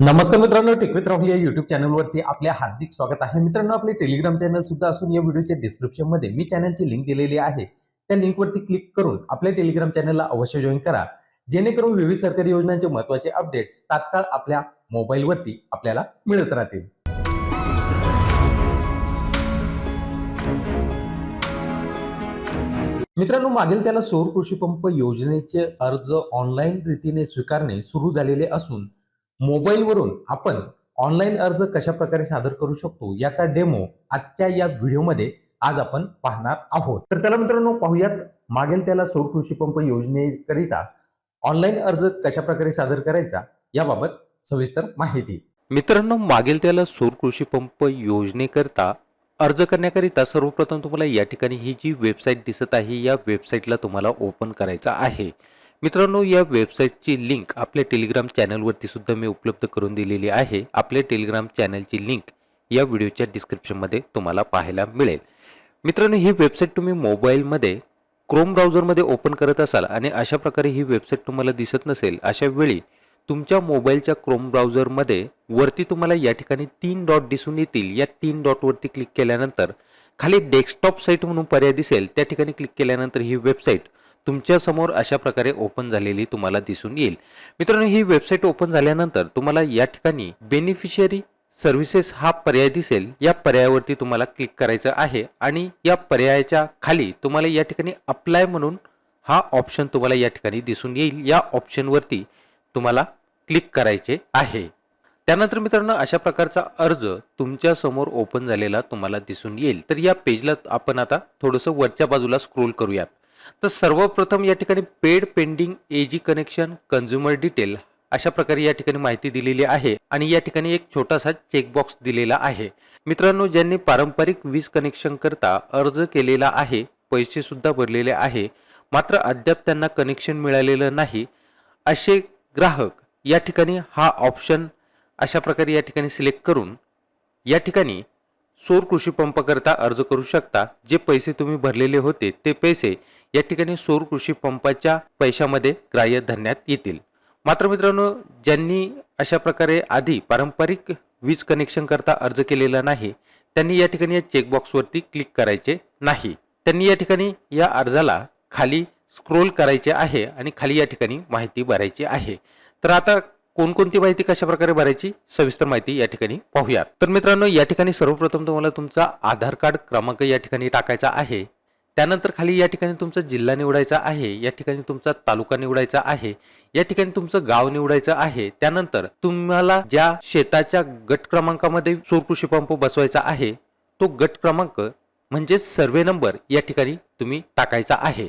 नमस्कार मित्रांनो टिकवित राहुल या युट्यूब चॅनलवरती आपले हार्दिक स्वागत आहे. मित्रांनो आपले टेलिग्राम चॅनल सुद्धा असून या व्हिडिओच्या डिस्क्रिप्शनमध्ये मी चॅनलची लिंक दिलेली आहे. त्या लिंकवरती क्लिक करून आपल्या टेलिग्राम चॅनलला अवश्य जॉईन करा. जेणेकरून विविध सरकारी योजनांचे महत्त्वाचे अपडेट्स तात्काळ आपल्या मोबाईलवरती आपल्याला मिळत राहतील. मित्रांनो मागील त्याला सौर कृषी पंप योजनेचे अर्ज ऑनलाईन रीतीने स्वीकारणे सुरू झालेले असून मोबाईलवरून आपण ऑनलाईन अर्ज कशा प्रकारे सादर करू शकतो याचा डेमो आजच्या या व्हिडिओमध्ये आज आपण पाहणार आहोत. तर चला मित्रांनो पाहूयात मागेल त्याला सौर कृषी पंप योजनेकरिता ऑनलाईन अर्ज कशा प्रकारे सादर करायचा याबाबत सविस्तर माहिती. मित्रांनो मागील त्याला सौर कृषी पंप योजनेकरिता अर्ज करण्याकरिता सर्वप्रथम तुम्हाला या ठिकाणी ही जी वेबसाईट दिसत आहे या वेबसाईटला तुम्हाला ओपन करायचा आहे. मित्रांनो या वेबसाईटची लिंक आपल्या टेलिग्राम चॅनलवरती सुद्धा मी उपलब्ध करून दिलेली आहे. आपल्या टेलिग्राम चॅनलची लिंक या व्हिडिओच्या डिस्क्रिप्शनमध्ये तुम्हाला पाहायला मिळेल. मित्रांनो ही वेबसाईट तुम्ही मोबाईलमध्ये क्रोम ब्राउझरमध्ये ओपन करत असाल आणि अशा प्रकारे ही वेबसाईट तुम्हाला दिसत नसेल अशा वेळी तुमच्या मोबाईलच्या क्रोम ब्राउझरमध्ये वरती तुम्हाला या ठिकाणी तीन डॉट दिसून येतील. या तीन डॉटवरती क्लिक केल्यानंतर खाली डेस्कटॉप साईट म्हणून पर्याय दिसेल. त्या ठिकाणी क्लिक केल्यानंतर ही वेबसाईट तुमच्यासमोर अशा प्रकारे ओपन झालेली तुम्हाला दिसून येईल. मित्रांनो ही वेबसाईट ओपन झाल्यानंतर तुम्हाला या ठिकाणी बेनिफिशियरी सर्व्हिसेस हा पर्याय दिसेल. या पर्यायावरती तुम्हाला क्लिक करायचं आहे आणि या पर्यायाच्या खाली तुम्हाला या ठिकाणी अप्लाय म्हणून हा ऑप्शन तुम्हाला या ठिकाणी दिसून येईल. या ऑप्शनवरती तुम्हाला क्लिक करायचे आहे. त्यानंतर मित्रांनो अशा प्रकारचा अर्ज तुमच्यासमोर ओपन झालेला तुम्हाला दिसून येईल. तर या पेजला आपण आता थोडंसं वरच्या बाजूला स्क्रोल करूयात. तर सर्वप्रथम या ठिकाणी paid pending AG connection consumer detail अशा प्रकारे या ठिकाणी माहिती दिलेली आहे आणि या ठिकाणी एक छोटासा चेकबॉक्स दिलेला आहे. मित्रांनो ज्यांनी पारंपरिक वीज कनेक्शन करता अर्ज केलेला आहे पैसे सुद्धा भरलेले आहे मात्र अद्याप त्यांना कनेक्शन मिळालेलं नाही असे ग्राहक या ठिकाणी हा ऑप्शन अशा प्रकारे या ठिकाणी सिलेक्ट करून या ठिकाणी सौर कृषी पंपाकरता अर्ज करू शकता. जे पैसे तुम्ही भरलेले होते ते पैसे या ठिकाणी सौर कृषी पंपाच्या पैशामध्ये ग्राह्य धरण्यात येतील. मात्र मित्रांनो ज्यांनी अशा प्रकारे आधी पारंपरिक वीज कनेक्शन करता अर्ज केलेला नाही त्यांनी या ठिकाणी या चेकबॉक्सवरती क्लिक करायचे नाही. त्यांनी या ठिकाणी या अर्जाला खाली स्क्रोल करायचे आहे आणि खाली या ठिकाणी माहिती भरायची आहे. तर आता कोणकोणती माहिती कशा प्रकारे भरायची? सविस्तर माहिती या ठिकाणी पाहूयात. तर मित्रांनो या ठिकाणी सर्वप्रथम तुम्हाला तुमचा आधार कार्ड क्रमांक या ठिकाणी टाकायचा आहे. त्यानंतर खाली या ठिकाणी तुमचा जिल्हा निवडायचा आहे या ठिकाणी तुमचा तालुका निवडायचा आहे या ठिकाणी तुमचं गाव निवडायचं आहे. त्यानंतर तुम्हाला ज्या शेताच्या गट क्रमांकामध्ये सौर कृषी पंप बसवायचा आहे तो गट क्रमांक म्हणजे सर्वे नंबर या ठिकाणी तुम्ही टाकायचा आहे.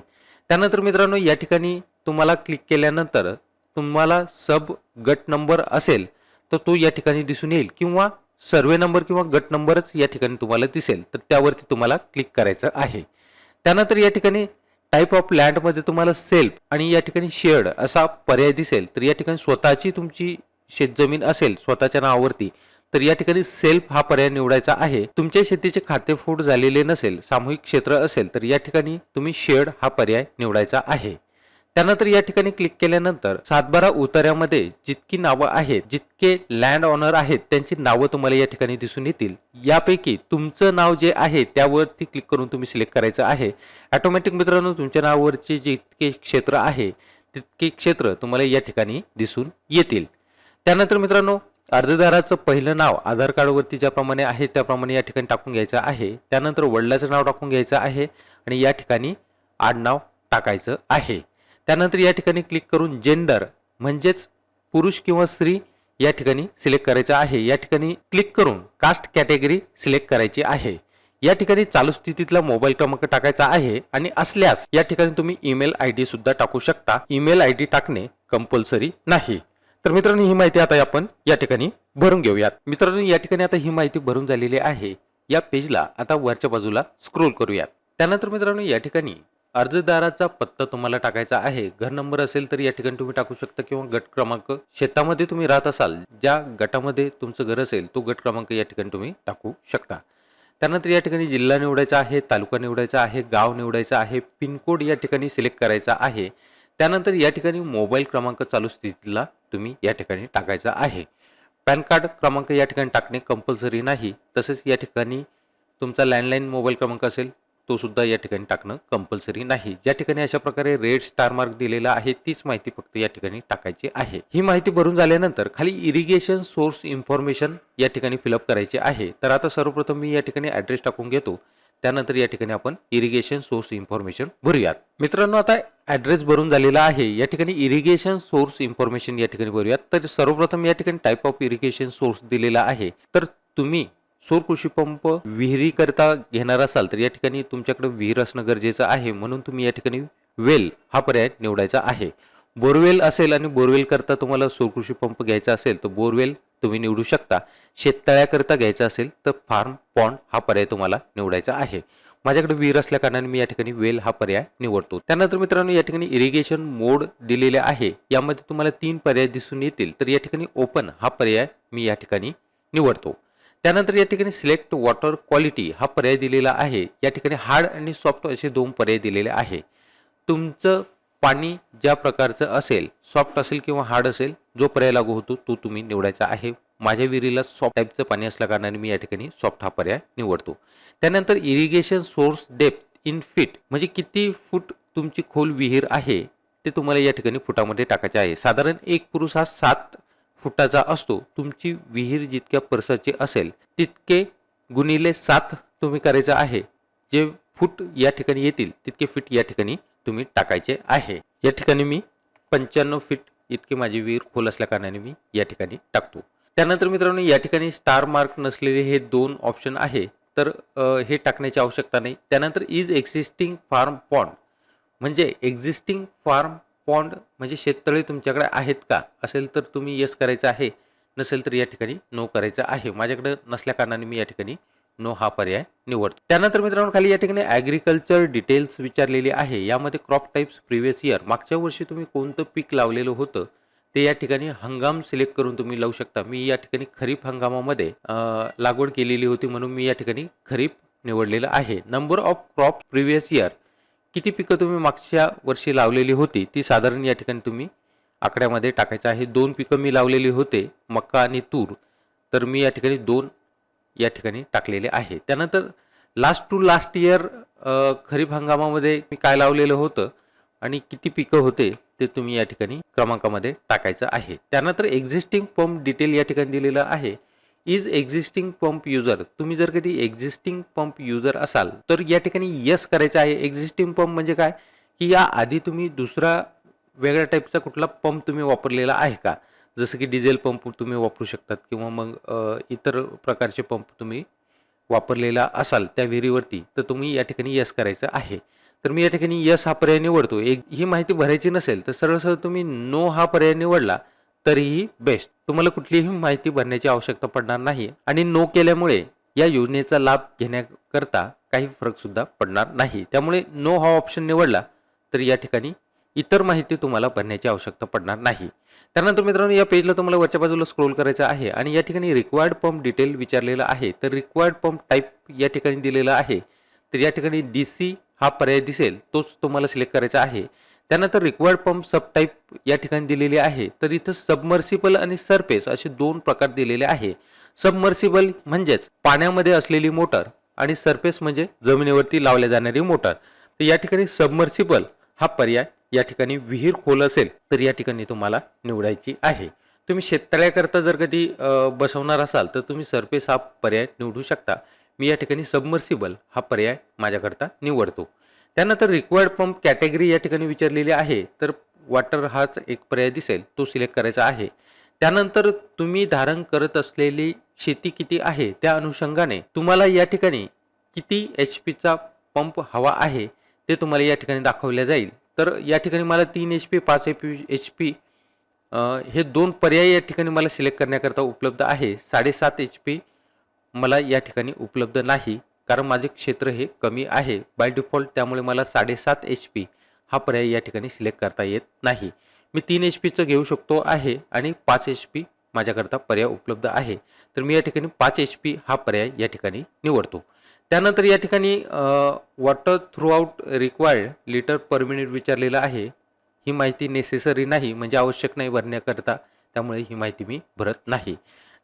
त्यानंतर मित्रांनो या ठिकाणी तुम्हाला क्लिक केल्यानंतर तुम्हाला सब गट नंबर असेल तर तो या ठिकाणी दिसून येईल किंवा सर्वे नंबर किंवा गट नंबरच या ठिकाणी तुम्हाला दिसेल तर त्यावरती तुम्हाला क्लिक करायचं आहे. त्यानंतर या ठिकाणी टाईप ऑफ लँडमध्ये तुम्हाला सेल्फ आणि या ठिकाणी शेअर्ड असा पर्याय दिसेल. तर या ठिकाणी स्वतःची तुमची शेतजमीन असेल स्वतःच्या नावावरती तर या ठिकाणी सेल्फ हा पर्याय निवडायचा आहे. तुमच्या शेतीचे खातेफोड झालेले नसेल सामूहिक क्षेत्र असेल तर या ठिकाणी तुम्ही शेअर्ड हा पर्याय निवडायचा आहे. त्यानंतर या ठिकाणी क्लिक केल्यानंतर सातबारा उतार्यामध्ये जितकी नावं आहेत जितके लँड ऑनर आहेत त्यांची नावं तुम्हाला या ठिकाणी दिसून येतील. यापैकी तुमचं नाव जे आहे त्यावरती क्लिक करून तुम्ही सिलेक्ट करायचं आहे. ऑटोमॅटिक मित्रांनो तुमच्या नावावरचे जितके क्षेत्र आहे तितके क्षेत्र तुम्हाला या ठिकाणी दिसून येतील. त्यानंतर मित्रांनो अर्जदाराचं पहिलं नाव आधार कार्डवरती ज्याप्रमाणे आहे त्याप्रमाणे या ठिकाणी टाकून घ्यायचं आहे. त्यानंतर वडिलाचं नाव टाकून घ्यायचं आहे आणि या ठिकाणी आडनाव टाकायचं आहे. त्यानंतर या ठिकाणी क्लिक करून जेंडर म्हणजेच पुरुष किंवा स्त्री या ठिकाणी सिलेक्ट करायचं आहे. या ठिकाणी क्लिक करून कास्ट कॅटेगरी सिलेक्ट करायची आहे. या ठिकाणी चालू स्थितीतला मोबाईल क्रमांक टाकायचा आहे आणि असल्यास या ठिकाणी तुम्ही ईमेल आय डी सुद्धा टाकू शकता. ईमेल आय डी टाकणे कंपल्सरी नाही. तर मित्रांनो ही माहिती आता आपण या ठिकाणी भरून घेऊयात. मित्रांनो या ठिकाणी आता ही माहिती भरून झालेली आहे. या पेजला आता वरच्या बाजूला स्क्रोल करूयात. त्यानंतर मित्रांनो या ठिकाणी अर्जदाराचा पत्ता तुम्हाला टाकायचा आहे. घर नंबर असेल तर या ठिकाणी तुम्ही टाकू शकता किंवा गट क्रमांक. शेतामध्ये तुम्ही राहत असाल ज्या गटामध्ये तुमचं घर असेल तो गट क्रमांक या ठिकाणी तुम्ही टाकू शकता. त्यानंतर या ठिकाणी जिल्हा निवडायचा आहे तालुका निवडायचा आहे गाव निवडायचा आहे पिनकोड या ठिकाणी सिलेक्ट करायचा आहे. त्यानंतर या ठिकाणी मोबाईल क्रमांक चालू स्थितीला तुम्ही या ठिकाणी टाकायचा आहे. पॅन कार्ड क्रमांक या ठिकाणी टाकणे कंपल्सरी नाही. तसेच या ठिकाणी तुमचा लँडलाईन मोबाईल क्रमांक असेल तो सुद्धा या ठिकाणी टाकणं कंपल्सरी नाही. ज्या ठिकाणी अशा प्रकारे रेड स्टार मार्क दिलेला आहे तीच माहिती फक्त या ठिकाणी टाकायची आहे. ही माहिती भरून झाल्यानंतर खाली इरिगेशन सोर्स इन्फॉर्मेशन या ठिकाणी फिलअप करायची आहे. तर आता सर्वप्रथम मी या ठिकाणी ॲड्रेस टाकून घेतो. त्यानंतर या ठिकाणी आपण इरिगेशन सोर्स इन्फॉर्मेशन भरूयात. मित्रांनो आता ॲड्रेस भरून झालेला आहे. या ठिकाणी इरिगेशन सोर्स इन्फॉर्मेशन या ठिकाणी भरूयात. तर सर्वप्रथम या ठिकाणी टाईप ऑफ इरिगेशन सोर्स दिलेला आहे. तर तुम्ही सौर कृषी पंप विहिरीकरता घेणार असाल तर या ठिकाणी तुमच्याकडे विहीर असणं गरजेचं आहे म्हणून तुम्ही या ठिकाणी वेल हा पर्याय निवडायचा आहे. बोरवेल असेल आणि बोरवेलकरता तुम्हाला सौरकृषी पंप घ्यायचा असेल तर बोरवेल तुम्ही निवडू शकता. शेततळ्याकरता घ्यायचा असेल तर फार्म पॉन्ड हा पर्याय तुम्हाला निवडायचा आहे. माझ्याकडे विहीर असल्या कारणाने मी या ठिकाणी वेल हा पर्याय निवडतो. त्यानंतर मित्रांनो या ठिकाणी इरिगेशन मोड दिलेले आहे. यामध्ये तुम्हाला तीन पर्याय दिसून येतील. तर या ठिकाणी ओपन हा पर्याय मी या ठिकाणी निवडतो. त्यानंतर या ठिकाणी सिलेक्ट वॉटर क्वालिटी हा पर्याय दिलेला आहे. या ठिकाणी हार्ड आणि सॉफ्ट असे दोन पर्याय दिलेले आहे. तुमचं पाणी ज्या प्रकारचं असेल सॉफ्ट असेल किंवा हार्ड असेल जो पर्याय लागू होतो तो तुम्ही निवडायचा आहे. माझ्या विहिरीला सॉफ्ट टाईपचं पाणी असल्या कारणाने मी या ठिकाणी सॉफ्ट हा पर्याय निवडतो. त्यानंतर irrigation source depth in feet म्हणजे किती फूट तुमची खोल विहीर आहे ते तुम्हाला या ठिकाणी फुटामध्ये टाकायचे आहे. साधारण एक पुरुष हा सात फुटाचा असतो तुमची विहीर जितक्या परसाची असेल तितके गुणिले सात तुम्ही करायचं आहे. जे फूट या ठिकाणी येतील तितके फीट या ठिकाणी तुम्ही टाकायचे आहे. या ठिकाणी मी पंच्याण्णव फीट इतके माझी विहीर खोल असल्याकारणाने मी या ठिकाणी टाकतो. त्यानंतर मित्रांनो या ठिकाणी स्टार मार्क नसलेले हे दोन ऑप्शन आहे. तर हे टाकण्याची आवश्यकता नाही. त्यानंतर इज एक्झिस्टिंग फार्म पॉन्ड म्हणजे एक्झिस्टिंग फार्म पॉन्ड म्हणजे शेततळे तुमच्याकडे आहेत का? असेल तर तुम्ही यस करायचं आहे. नसेल तर या ठिकाणी नो करायचं आहे. माझ्याकडे नसल्या कारणाने मी या ठिकाणी नो हा पर्याय निवडतो. त्यानंतर मित्रांनो खाली या ठिकाणी ॲग्रिकल्चर डिटेल्स विचारलेली आहे. यामध्ये क्रॉप टाईप्स प्रिव्हियस इयर मागच्या वर्षी तुम्ही कोणतं पीक लावलेलं होतं? ते या ठिकाणी हंगाम सिलेक्ट करून तुम्ही लावू शकता. मी या ठिकाणी खरीप हंगामामध्ये लागवड केलेली होती म्हणून मी या ठिकाणी खरीप निवडलेलं आहे. Number of crop previous year किती पिकं तुम्ही मागच्या वर्षी लावलेली होती? ती साधारण या ठिकाणी तुम्ही आकड्यामध्ये टाकायचं आहे. दोन पिकं मी लावलेली होते मका आणि तूर. तर मी या ठिकाणी दोन या ठिकाणी टाकलेले आहे. त्यानंतर लास्ट टू लास्ट इयर खरीप हंगामामध्ये मी काय लावलेलं होतं आणि किती पिकं होते ते तुम्ही या ठिकाणी क्रमांकामध्ये टाकायचं आहे. त्यानंतर एक्झिस्टिंग पंप डिटेल या ठिकाणी दिलेलं आहे. इज एक्झिस्टिंग पंप युजर तुम्ही जर कधी एक्झिस्टिंग पंप युजर असाल तर या ठिकाणी यस करायचं आहे. एक्झिस्टिंग पंप म्हणजे काय? की या आधी तुम्ही दुसरा वेगळ्या टाईपचा कुठला पंप तुम्ही वापरलेला आहे का? जसं की डिझेल पंप तुम्ही वापरू शकतात किंवा मग इतर प्रकारचे पंप तुम्ही वापरलेला असाल त्या विहिरीवरती तर तुम्ही या ठिकाणी यस करायचं आहे. तर मी या ठिकाणी यस हा पर्याय निवडतो. एक ही माहिती भरायची नसेल तर सरळ सरळ तुम्ही नो हा पर्याय निवडला तरीही बेस्ट तुम्हाला कुठलीही माहिती भरण्याची आवश्यकता पडणार नाही आणि नो केल्यामुळे या योजनेचा लाभ घेण्याकरता काही फरकसुद्धा पडणार नाही. त्यामुळे नो हा ऑप्शन निवडला तर या ठिकाणी इतर माहिती तुम्हाला भरण्याची आवश्यकता पडणार नाही. त्यानंतर मित्रांनो या पेजला तुम्हाला वरच्या बाजूला स्क्रोल करायचं आहे आणि या ठिकाणी रिक्वायर्ड पंप डिटेल विचारलेलं आहे. तर रिक्वायर्ड पंप टाईप या ठिकाणी दिलेला आहे. तर या ठिकाणी डी सी हा पर्याय दिसेल तोच तुम्हाला सिलेक्ट करायचा आहे. त्यानंतर रिक्वायर्ड पंप सब टाईप या ठिकाणी दिलेली आहे. तर इथं सबमर्सिबल आणि सरफेस असे दोन प्रकार दिलेले आहे. सबमर्सिबल म्हणजेच पाण्यामध्ये असलेली मोटर आणि सरफेस म्हणजे जमिनीवरती लावल्या जाणारी मोटर. तर या ठिकाणी सबमर्सिबल हा पर्याय या ठिकाणी विहीर खोल असेल तर या ठिकाणी तुम्हाला निवडायची आहे. तुम्ही शेततळ्याकरता जर कधी बसवणार असाल तर तुम्ही सरफेस हा पर्याय निवडू शकता. मी या ठिकाणी सबमर्सिबल हा पर्याय माझ्याकरता निवडतो. त्यानंतर रिक्वायर्ड पंप कॅटेगरी या ठिकाणी विचारलेली आहे तर वॉटर हाच एक पर्याय दिसेल तो सिलेक्ट करायचा आहे. त्यानंतर तुम्ही धारण करत असलेली शेती किती आहे त्या अनुषंगाने तुम्हाला या ठिकाणी किती एच पीचा पंप हवा आहे ते तुम्हाला या ठिकाणी दाखवले जाईल. तर या ठिकाणी मला तीन एच पी पाच एच पी एच पी हे दोन पर्याय या ठिकाणी मला सिलेक्ट करण्याकरता उपलब्ध आहे. साडेसात एच पी मला या ठिकाणी उपलब्ध नाही. कारण माझे क्षेत्र हे कमी आहे. बाय डिफॉल्ट त्यामुळे मला साडेसात एच पी हा पर्याय या ठिकाणी सिलेक्ट करता येत नाही. मी तीन एच पीचं घेऊ शकतो आहे आणि पाच एच पी माझ्याकरता पर्याय उपलब्ध आहे. तर मी या ठिकाणी पाच एच पी हा पर्याय या ठिकाणी निवडतो. त्यानंतर या ठिकाणी water throughout required litre per minute विचारलेलं आहे. ही माहिती नेसेसरी नाही म्हणजे आवश्यक नाही भरण्याकरता. त्यामुळे ही माहिती मी भरत नाही.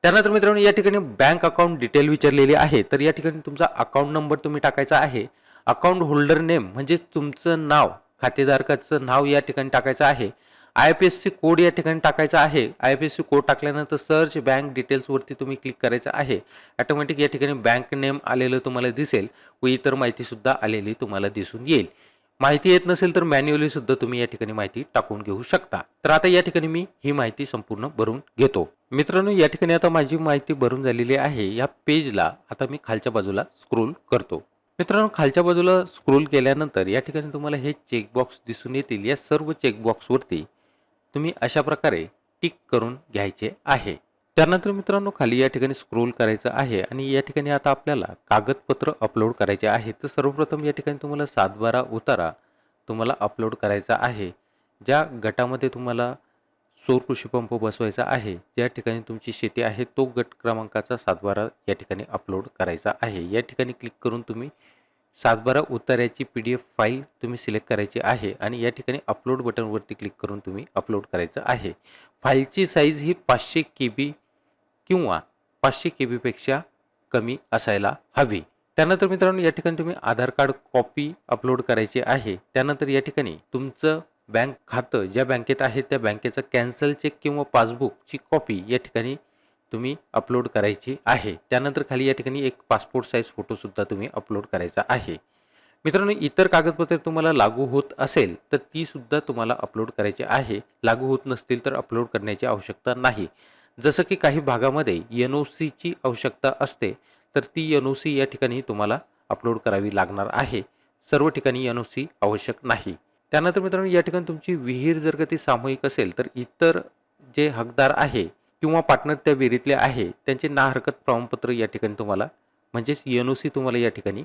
त्यानंतर मित्रांनो या ठिकाणी बँक अकाउंट डिटेल विचारलेली आहे. तर या ठिकाणी तुमचा अकाउंट नंबर तुम्ही टाकायचा आहे. अकाउंट होल्डर नेम म्हणजे तुमचं नाव खातेधारकाचं नाव या ठिकाणी टाकायचं आहे. I P S C code या ठिकाणी टाकायचा आहे. I P S C code टाकल्यानंतर सर्च बँक डिटेल्सवरती तुम्ही क्लिक करायचं आहे. ॲटोमॅटिक या ठिकाणी बँक नेम आलेलं तुम्हाला दिसेल. व इतर माहितीसुद्धा आलेली तुम्हाला दिसून येईल. माहिती येत नसेल तर मॅन्युअली सुद्धा तुम्ही या ठिकाणी माहिती टाकून घेऊ शकता. तर आता या ठिकाणी मी ही माहिती संपूर्ण भरून घेतो. मित्रांनो या ठिकाणी आता माझी माहिती भरून झालेली आहे. या पेजला आता मी खालच्या बाजूला स्क्रोल करतो. मित्रांनो खालच्या बाजूला स्क्रोल केल्यानंतर या ठिकाणी तुम्हाला हे चेकबॉक्स दिसून येतील. या सर्व चेकबॉक्सवरती तुम्ही अशा प्रकारे टिक करून घ्यायचे आहे. त्यानंतर मित्रांनो खाली या ठिकाणी स्क्रोल करायचं आहे आणि या ठिकाणी आता आपल्याला कागदपत्र अपलोड करायचे आहे. तर सर्वप्रथम या ठिकाणी तुम्हाला सातबारा उतारा तुम्हाला अपलोड करायचा आहे. ज्या गटामध्ये तुम्हाला सौर कृषी पंप बसवायचा आहे. ज्या ठिकाणी तुमची शेती आहे तो गट क्रमांकाचा सातबारा या ठिकाणी अपलोड करायचा आहे. या ठिकाणी क्लिक करून तुम्ही सातबारा उतार्याची पी डी एफ फाईल तुम्ही सिलेक्ट करायची आहे आणि या ठिकाणी अपलोड बटनवरती क्लिक करून तुम्ही अपलोड करायचं आहे. फाईलची साईज ही पाचशे के बी किंवा पाचशे के बीपेक्षा कमी असायला हवी. त्यानंतर मित्रांनो या ठिकाणी तुम्ही आधार कार्ड कॉपी अपलोड करायची आहे. त्यानंतर या ठिकाणी तुमचं बँक खातं ज्या बँकेत आहे त्या बँकेचं कॅन्सल चेक किंवा पासबुकची कॉपी या ठिकाणी तुम्ही अपलोड करायची आहे. त्यानंतर खाली या ठिकाणी एक पासपोर्ट साईज फोटोसुद्धा तुम्ही अपलोड करायचा आहे. मित्रांनो इतर कागदपत्रे तुम्हाला लागू होत असेल तर ती सुद्धा तुम्हाला अपलोड करायची आहे. लागू होत नसतील तर अपलोड करण्याची आवश्यकता नाही. जसं की काही भागामध्ये एन ओ सीची आवश्यकता असते तर ती एन ओ सी या ठिकाणी तुम्हाला अपलोड करावी लागणार आहे. सर्व ठिकाणी एन ओ सी आवश्यक नाही. त्यानंतर मित्रांनो या ठिकाणी तुमची विहीर जर का ती सामूहिक असेल तर इतर जे हकदार आहे किंवा पार्टनर त्या विहिरीतले आहे त्यांचे ना हरकत प्रमाणपत्र या ठिकाणी तुम्हाला म्हणजेच एन ओ सी तुम्हाला या ठिकाणी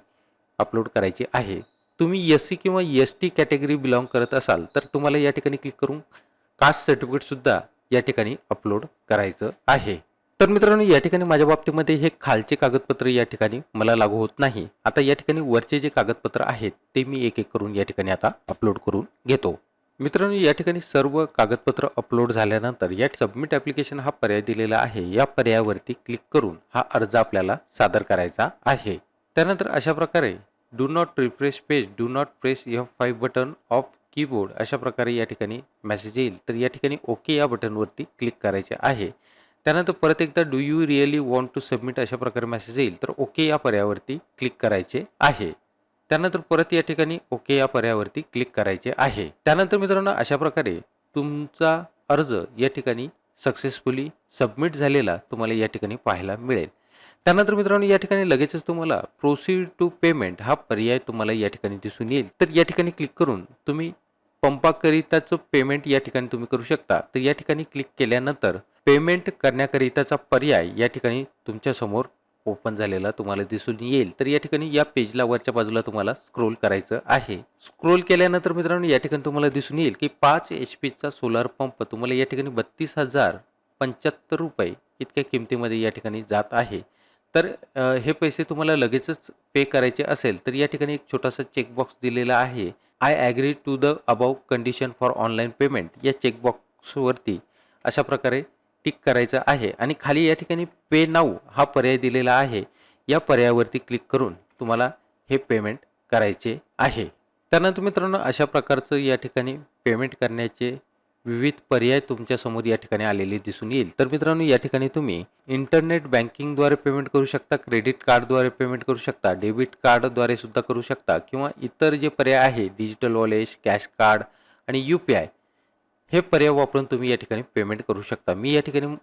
अपलोड करायची आहे. तुम्ही एस सी किंवा एस टी कॅटेगरी बिलॉंग करत असाल तर तुम्हाला या ठिकाणी क्लिक करून कास्ट सर्टिफिकेटसुद्धा या ठिकाणी अपलोड करायचं आहे. तर मित्रांनो या ठिकाणी माझ्या बाबतीमध्ये हे खालचे कागदपत्र या ठिकाणी मला लागू होत नाही. आता या ठिकाणी वरचे जे कागदपत्र आहेत ते मी एक एक करून या ठिकाणी आता अपलोड करून घेतो. मित्रांनो या ठिकाणी सर्व कागदपत्र अपलोड झाल्यानंतर या सबमिट ॲप्लिकेशन हा पर्याय दिलेला आहे. या पर्यायावरती क्लिक करून हा अर्ज आपल्याला सादर करायचा आहे. त्यानंतर अशा प्रकारे do not refresh page do not press F five button of keyboard अशा प्रकारे या ठिकाणी मेसेज येईल. तर या ठिकाणी ओके या बटनवरती क्लिक करायचे आहे. त्यानंतर परत एकदा do you really want to submit अशा प्रकारे मेसेज येईल. तर ओके या पर्यायावरती क्लिक करायचे आहे. त्यानंतर परत या ठिकाणी ओके या पर्यायावरती क्लिक करायचे आहे. त्यानंतर मित्रांनो अशा प्रकारे तुमचा अर्ज या ठिकाणी सक्सेसफुली सबमिट झालेला तुम्हाला या ठिकाणी पाहायला मिळेल. त्यानंतर मित्रांनो या ठिकाणी लगेचच तुम्हाला प्रोसीड टू पेमेंट हा पर्याय तुम्हाला या ठिकाणी दिसून येईल. तर या ठिकाणी क्लिक करून तुम्ही पंपाकरिताचं पेमेंट या ठिकाणी तुम्ही करू शकता. तर या ठिकाणी क्लिक केल्यानंतर पेमेंट करण्याकरिताचा पर्याय या ठिकाणी तुमच्यासमोर ओपन झालेला तुम्हाला दिसून येईल. तर या ठिकाणी या पेजला वरच्या बाजूला तुम्हाला स्क्रोल करायचं आहे. स्क्रोल केल्यानंतर मित्रांनो या ठिकाणी तुम्हाला दिसून येईल की पाच एच पीचा सोलार पंप तुम्हाला या ठिकाणी बत्तीस हजार पंच्याहत्तर रुपये इतक्या किमतीमध्ये या ठिकाणी जात आहे. तर हे पैसे तुम्हाला लगेचच पे करायचे असेल तर या ठिकाणी एक छोटासा चेकबॉक्स दिलेला आहे. I agree to the above condition for online payment या चेकबॉक्सवरती अशा प्रकारे टिक करायचं आहे आणि खाली या ठिकाणी पे नाऊ हा पर्याय दिलेला आहे. या पर्यायावरती क्लिक करून तुम्हाला हे पेमेंट करायचे आहे. त्यानंतर मित्रांनो अशा प्रकारचं या ठिकाणी पेमेंट करण्याचे विविध पर्याय तुमच्यासमोर या ठिकाणी आलेले दिसून येईल. तर मित्रांनो या ठिकाणी तुम्ही इंटरनेट बँकिंगद्वारे पेमेंट करू शकता क्रेडिट कार्डद्वारे पेमेंट करू शकता डेबिट कार्डद्वारे सुद्धा करू शकता किंवा इतर जे पर्याय आहे डिजिटल वॉलेट कॅश कार्ड आणि यू पी आय हे पर्याय वापरून तुम्ही या ठिकाणी पेमेंट करू शकता. मी या ठिकाणी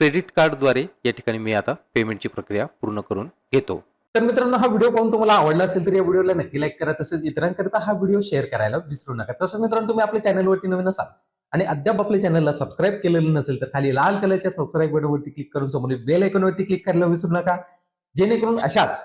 क्रेडिट कार्डद्वारे या ठिकाणी मी आता पेमेंटची प्रक्रिया पूर्ण करून घेतो. तर मित्रांनो हा व्हिडिओ पाहून तुम्हाला आवडला असेल तर या व्हिडिओला नक्की लाईक करा. तसेच इतरांकरिता हा व्हिडिओ शेअर करायला विसरू नका. तसं मित्रांनो तुम्ही आपल्या चॅनलवरती नवीन असाल आणि अद्याप आपल्या चॅनलला सबस्क्राईब केलेलं नसेल तर खाली लाल कलरच्या सबस्क्राईब बटनवरती क्लिक करून समोर बेल आयकॉनवरती क्लिक करायला विसरू नका. जेणेकरून अशाच